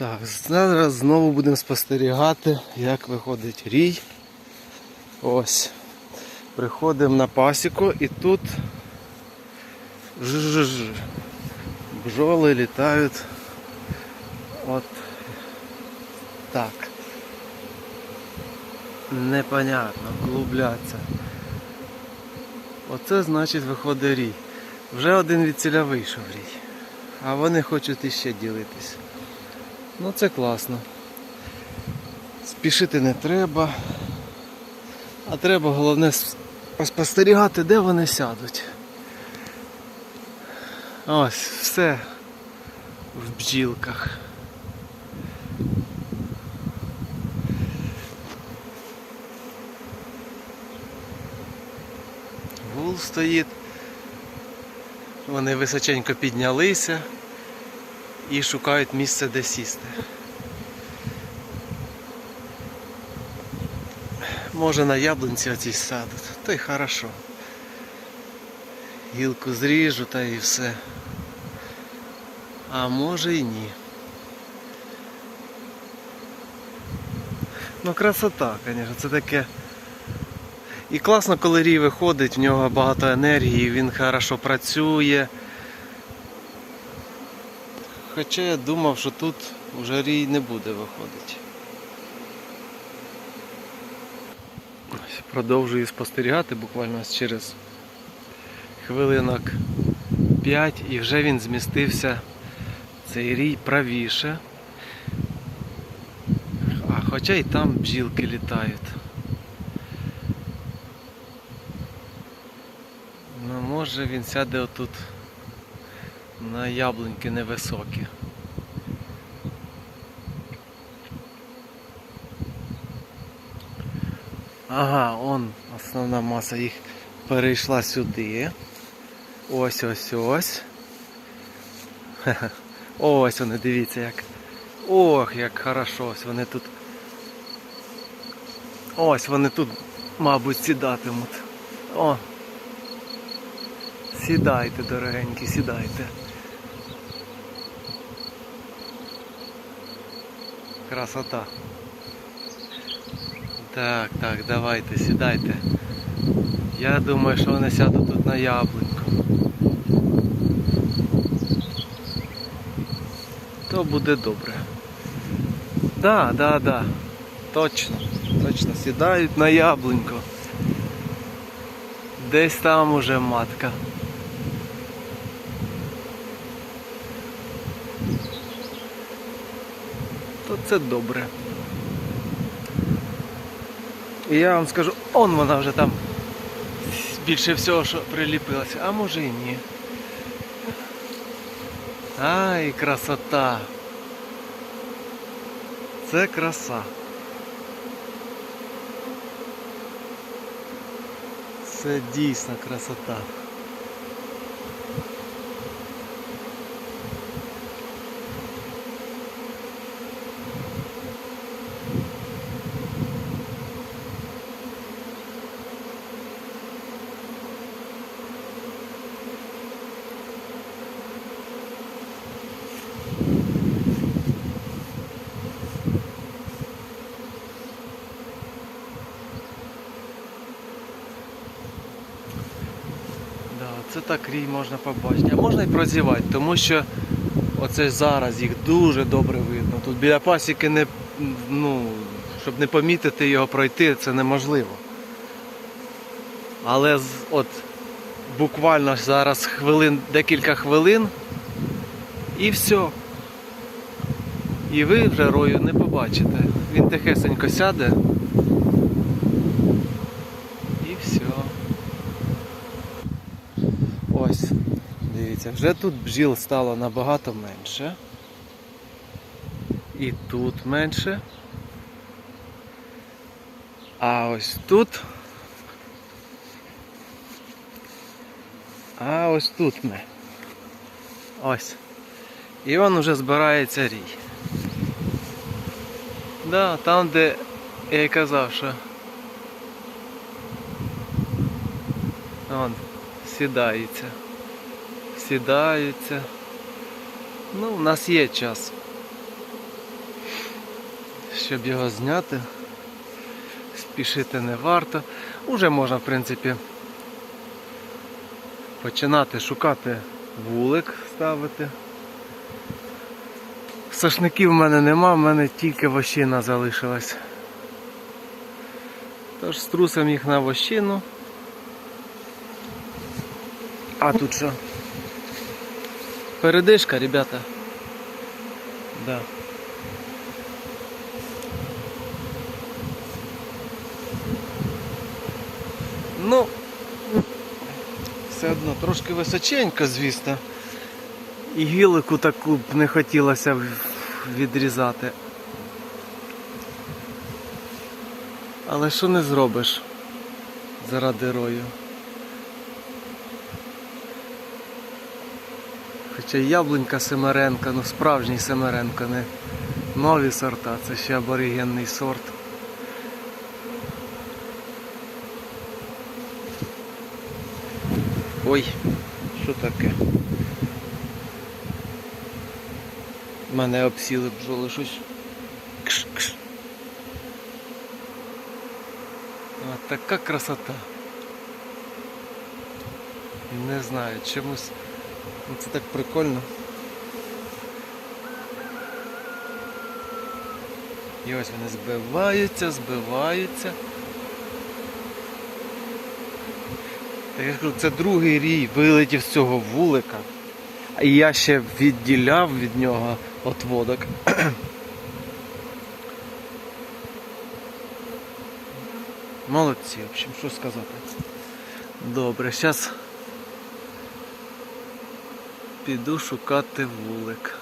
Так, зараз знову будемо спостерігати, як виходить рій. Ось. Приходимо на пасіку і тут ж-ж бджоли літають. От так. Непонятно, клубляться. Оце значить виходить рій. Вже один від ціля вийшов рій. А вони хочуть іще ділитись. Ну це класно. Спішити не треба. А треба головне с- поспостерігати, де вони сядуть. Ось, все в бджілках. Гул стоїть. Вони височенько піднялися і шукають місце, де сісти. Може на яблунці оцій садуть, то й хорошо. Гілку зріжу та і все. А може і ні. Ну красота, звісно, це таке. І класно, коли рій виходить, в нього багато енергії, він хорошо працює. Хоча я думав, що тут вже рій не буде виходити. Продовжую спостерігати буквально через хвилинок 5 і вже він змістився цей рій правіше. А хоча і там бджілки літають. Ну може він сяде отут на яблуньки невисокі. Ага, он основна маса їх перейшла сюди. Ось ось ось. Ось вони, дивіться як. Ох, як хорошо, ось вони тут. Ось вони тут, мабуть, сідатимуть. О. Сідайте, дорогенькі, сідайте. Красота. Так, так, давайте, сідайте. Я думаю, що вони сядуть тут на яблуньку. То буде добре. Да, да, да. Точно. Точно сідають на яблуньку. Десь там уже матка. То це добре. І я вам скажу, он вона вже там більше всього, що приліпилася, а може і ні. Ай, красота. Це краса. Це дійсно красота. Да, це так рій можна побачити. А можна і прозівати, тому що оце зараз їх дуже добре видно. Тут біля пасіки не, ну, щоб не помітити його пройти, це неможливо. Але от буквально зараз хвилин, декілька хвилин і все. І ви вже рою не побачите. Він тихесенько сяде. І все. Ось, дивіться, вже тут бджіл стало набагато менше. І тут менше. А ось тут. А ось тут ми. Ось. І он уже збирається рій. Да, там, де я й казав, що. Вон, сідається. Сідаються. Ну, у нас є час. щоб його зняти. Спішити не варто. Уже можна, в принципі, починати шукати вулик ставити. Сошників в мене нема, в мене тільки вощина залишилась. Тож струсим їх на вощину. А тут що? Передишка, ребята. Да. Ну, все одно трошки височенько, звісно. І гілику таку б не хотілося відрізати. Але що не зробиш заради рою? Хоча яблунька Семеренка, ну справжній Семеренко, не нові сорта, це ще аборигенний сорт. Ой, що таке? Мене обсіли бджоли щось. Кш, кш. А, така красота. Не знаю, чомусь. Ну, Це так прикольно. І ось вони збиваються, збиваються. Так я ж це другий рій вилетів з цього вулика. А я ще відділяв від нього отводок. Молодці, в общем, що сказати. Добре, зараз піду шукати вулик.